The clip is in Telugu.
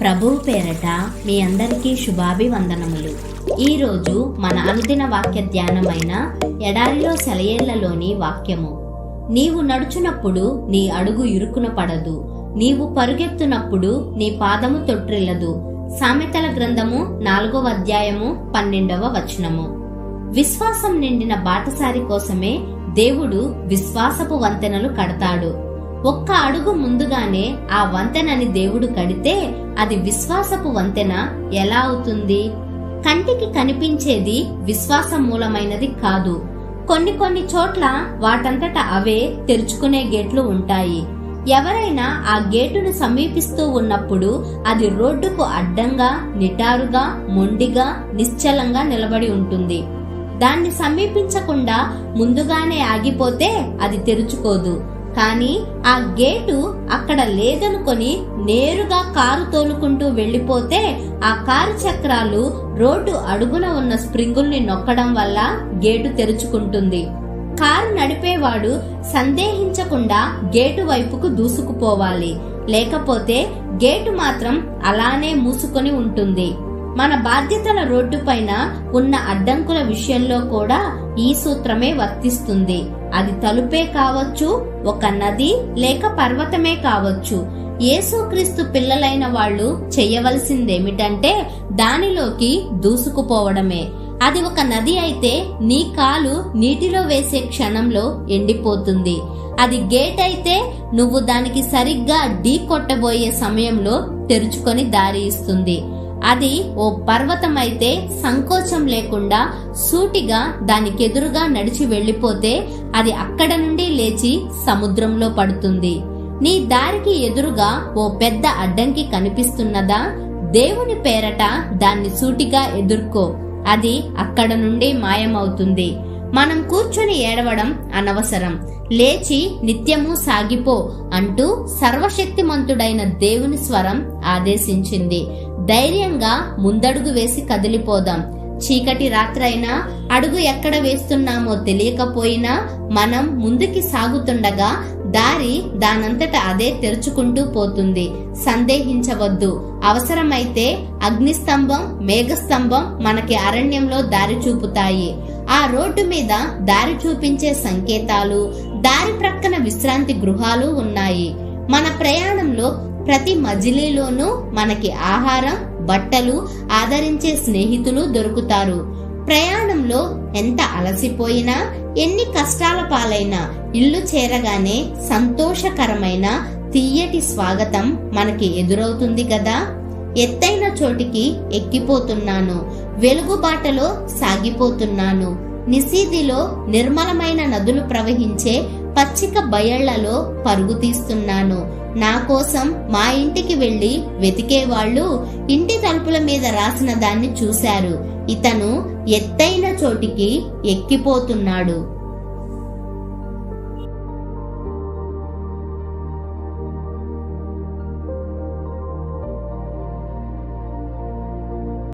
ప్రభువు పేరట మీ అందరికీ శుభాభివందనములు. ఈరోజు మన అనుదిన వాక్య ధ్యానమైన ఎడారిలో సెలయేళ్ళలోని వాక్యము. నీవు నడుచునప్పుడు నీ అడుగు ఇరుకున పడదు. నీవు పరుగెత్తునప్పుడు నీ పాదము తొట్రిల్లదు సామెతల గ్రంథము నాలుగవ అధ్యాయము పన్నెండవ వచనము. విశ్వాసం నిండిన బాటసారి కోసమే దేవుడు విశ్వాసపు వంతెనలు కడతాడు. ఒక్క అడుగు ముందుగానే ఆ వంతెనని దేవుడు కడితే అది విశ్వాసపు వంతెన ఎలా అవుతుంది? కంటికి కనిపించేది విశ్వాస మూలమైనది కాదు. కొన్ని కొన్ని చోట్ల వాటంతట అవే తెరుచుకునే గేట్లు ఉంటాయి. ఎవరైనా ఆ గేటును సమీపిస్తూ ఉన్నప్పుడు అది రోడ్డుకు అడ్డంగా నిటారుగా మొండిగా నిశ్చలంగా నిలబడి ఉంటుంది. దాన్ని సమీపించకుండా ముందుగానే ఆగిపోతే అది తెరుచుకోదు. కానీ ఆ గేటు అక్కడ లేదనుకొని నేరుగా కారు తోలుకుంటూ వెళ్ళిపోతే ఆ కారు చక్రాలు రోడ్డు అడుగున ఉన్న స్ప్రింగుల్ని నొక్కడం వల్ల గేటు తెరుచుకుంటుంది. కారు నడిపేవాడు సందేహించకుండా గేటు వైపుకు దూసుకుపోవాలి. లేకపోతే గేటు మాత్రం అలానే మూసుకొని ఉంటుంది. మన బాధ్యతల రోడ్డు పైన ఉన్న అడ్డంకుల విషయంలో కూడా ఈ సూత్రమే వర్తిస్తుంది. అది తలుపే కావచ్చు ఒక నది లేక పర్వతమే కావచ్చు. యేసుక్రీస్తు పిల్లలైన వాళ్ళు చెయ్యవలసిందేమిటంటే దానిలోకి దూసుకుపోవడమే. అది ఒక నది అయితే నీ కాలు నీటిలో వేసే క్షణంలో ఎండిపోతుంది. అది గేట్ అయితే నువ్వు దానికి సరిగ్గా ఢీ కొట్టబోయే సమయంలో తెరుచుకొని దారి ఇస్తుంది. అది ఓ పర్వతం అయితే సంకోచం లేకుండా సూటిగా దానికెదురుగా నడిచి వెళ్ళిపోతే అది అక్కడ నుండి లేచి సముద్రంలో పడుతుంది. నీ దారికి ఎదురుగా ఓ పెద్ద అడ్డంకి కనిపిస్తున్నదా? దేవుని పేరట దాన్ని సూటిగా ఎదుర్కో. అది అక్కడ నుండి మాయమవుతుంది. మనం కూర్చొని ఏడవడం అనవసరం. లేచి నిత్యము సాగిపో అంటూ సర్వశక్తిమంతుడైన దేవుని స్వరం ఆదేశించింది. ధైర్యంగా ముందడుగు వేసి కదిలిపోదాం. చీకటి రాత్రైనా అడుగు ఎక్కడ వేస్తున్నామో తెలియకపోయినా మనం ముందుకి సాగుతుండగా దారి దానంతట అదే తెరుచుకుంటూ పోతుంది. సందేహించవద్దు. అవసరమైతే అగ్నిస్తంభం మేఘస్తంభం మనకి అరణ్యంలో దారి చూపుతాయి. ఆ రోడ్డు మీద దారి చూపించే సంకేతాలు దారి ప్రక్కన విశ్రాంతి గృహాలు ఉన్నాయి. మన ప్రయాణంలో ప్రతి మజిలీలోనూ మనకి ఆహారం బట్టలు ఆదరించే స్నేహితులు దొరుకుతారు. ప్రయాణంలో ఎంత అలసిపోయినా ఎన్ని కష్టాల పాలైనా ఇల్లు చేరగానే సంతోషకరమైన తీయటి స్వాగతం మనకి ఎదురవుతుంది కదా ఎత్తైన చోటికి ఎక్కిపోతున్నాను. వెలుగుబాటలో సాగిపోతున్నాను. నిసీదిలో నిర్మలమైన నదులు ప్రవహించే పచ్చిక బయళ్ళలో పరుగు తీస్తున్నాను. నా కోసం మా ఇంటికి వెళ్ళి వెతికేవాళ్ళు ఇంటి తలుపుల మీద రాసిన దాన్ని చూశారు. ఇతను ఎత్తైన చోటికి ఎక్కిపోతున్నాడు.